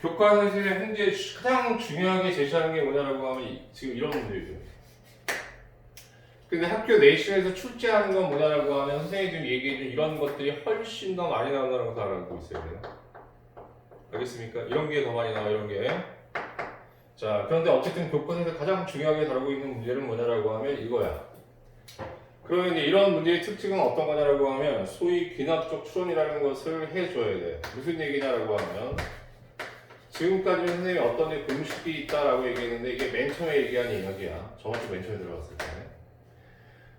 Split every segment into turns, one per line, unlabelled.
교과서에서 현재 가장 중요하게 제시하는 게 뭐냐라고 하면 이- 지금 이런 문제죠. 근데 학교 내신에서 출제하는 건 뭐냐라고 하면 선생님이 지금 얘기해준 이런 것들이 훨씬 더 많이 나온다는 것을 알고 있어야 돼요. 알겠습니까? 이런 게 더 많이 나와 이런 게. 자 그런데 어쨌든 교과서에서 가장 중요하게 다루고 있는 문제는 뭐냐라고 하면 이거야. 그러면 이제 이런 문제의 특징은 어떤 거냐라고 하면 소위 귀납적 추론이라는 것을 해줘야 돼. 무슨 얘기냐라고 하면 지금까지 선생님이 어떤 데 공식이 있다라고 얘기했는데 이게 맨 처음에 얘기한 이야기야. 저번 주 맨 처음에 들어갔을 때.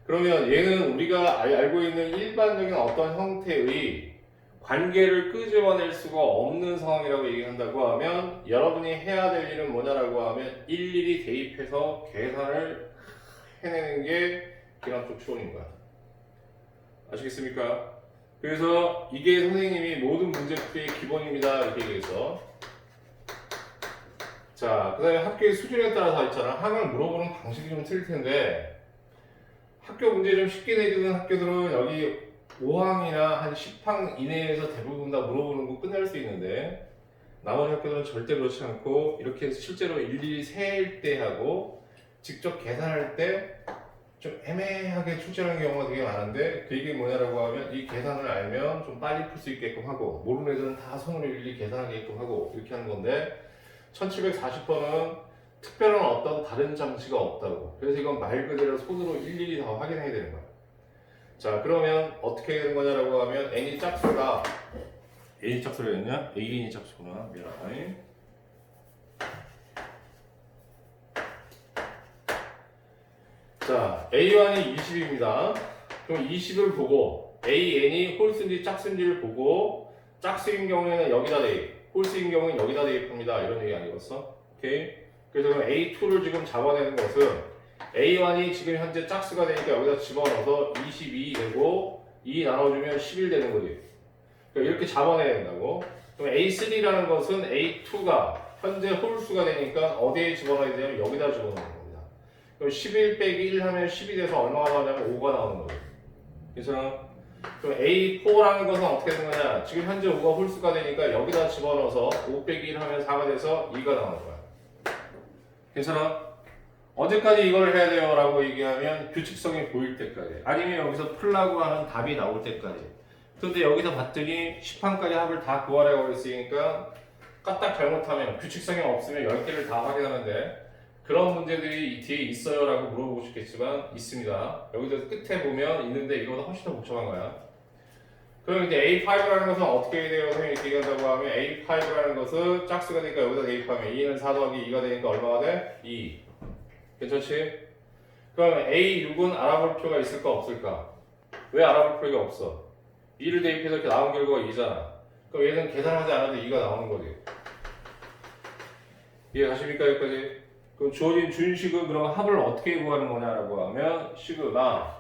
그러면 얘는 우리가 알- 알고 있는 일반적인 어떤 형태의 관계를 끄집어낼 수가 없는 상황이라고 얘기한다고 하면 여러분이 해야 될 일은 뭐냐라고 하면 일일이 대입해서 계산을 해내는 게 기납적 추론인 거야. 아시겠습니까? 그래서 이게 선생님이 모든 문제풀이의 기본입니다. 이렇게 얘기해서 자, 그 다음에 학교의 수준에 따라서 있잖아. 항을 물어보는 방식이 좀 틀릴 텐데 학교 문제 좀 쉽게 내주는 학교들은 여기 5항이나 한 10항 이내에서 대부분 다 물어보는 거 끝낼 수 있는데 나머지 학교들은 절대 그렇지 않고 이렇게 실제로 일일이 세일 때 하고 직접 계산할 때 좀 애매하게 출제하는 경우가 되게 많은데 그 얘기 뭐냐라고 하면 이 계산을 알면 좀 빨리 풀 수 있게끔 하고 모르는 애들은 다 손으로 일일이 계산하게끔 하고 이렇게 하는 건데 1740번은 특별한 어떤 다른 장치가 없다고. 그래서 이건 말 그대로 손으로 일일이 다 확인해야 되는 거야. 자 그러면 어떻게 되는 거냐라고 하면 n이 짝수가 n이 짝수를 했냐? an이 짝수구나. 미안하다 자 a1이 20입니다. 그럼 20을 보고 an이 홀수인지 짝수인지를 보고 짝수인 경우에는 여기다 대입 홀수인 경우는 여기다 대입합니다 이런 얘기 아니겠어? 오케이 그래서 그럼 a2를 지금 잡아내는 것은 A1이 지금 현재 짝수가 되니까 여기다 집어넣어서 22 되고 2 나눠주면 11 되는 거지. 그러니까 이렇게 잡아내야 된다고. 그럼 A3라는 것은 A2가 현재 홀수가 되니까 어디에 집어넣어야 되냐면 여기다 집어넣는 겁니다. 그럼 11 빼기 1 하면 10이 돼서 얼마가 나오냐면 5가 나오는 거예요. 그래서 그럼 A4라는 것은 어떻게 되는 거냐? 지금 현재 5가 홀수가 되니까 여기다 집어넣어서 5 빼기 1 하면 4가 돼서 2가 나오는 거야. 괜찮아? 언제까지 이걸 해야 돼요? 라고 얘기하면 규칙성이 보일 때까지 아니면 여기서 풀라고 하는 답이 나올 때까지 근데 여기서 봤더니 10판까지 합을 다 구하라고 했으니까 까딱 잘못하면 규칙성이 없으면 10개를 다 확인하는데 그런 문제들이 이 뒤에 있어요 라고 물어보고 싶겠지만 있습니다 여기서 끝에 보면 있는데 이거보다 훨씬 더 복잡한 거야 그럼 이제 A5라는 것은 어떻게 돼요? 선생님이 얘기한다고 하면 A5라는 것은 짝수가 되니까 여기다 대입하면 2는 4 더하기 2가 되니까 얼마가 돼? 2 괜찮지? 그럼 A6은 알아볼 필요가 있을까 없을까? 왜 알아볼 필요가 없어? 2를 대입해서 이렇게 나온 결과가 2잖아. 그럼 얘는 계산하지 않아도 2가 나오는 거지. 이해 가십니까 여기까지? 그럼 주어진 준식은 그럼 합을 어떻게 구하는 거냐라고 하면 시그마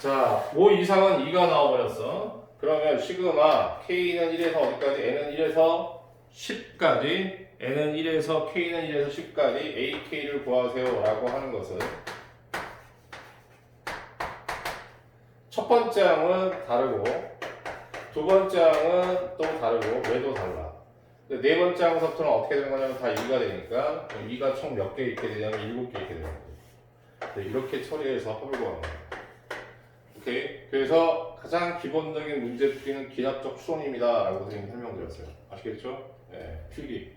자, 5 이상은 2가 나와버렸어. 그러면 시그마 K는 1에서 어디까지? N은 1에서 10까지 n은 1에서 k는 1에서 10까지 ak를 구하세요 라고 하는 것은 첫 번째 항은 다르고 두 번째 항은 또 다르고 왜도 달라 네 번째 항서부터는 어떻게 되는 거냐면 다 2가 되니까 2가 총 몇 개 있게 되냐면 7개 있게 되는 거예요. 이렇게 처리해서 합을 구하는 거예요. 오케이? 그래서 가장 기본적인 문제 풀이는 기납적 추론입니다 라고 선생님이 설명드렸어요. 아시겠죠? 네, 필기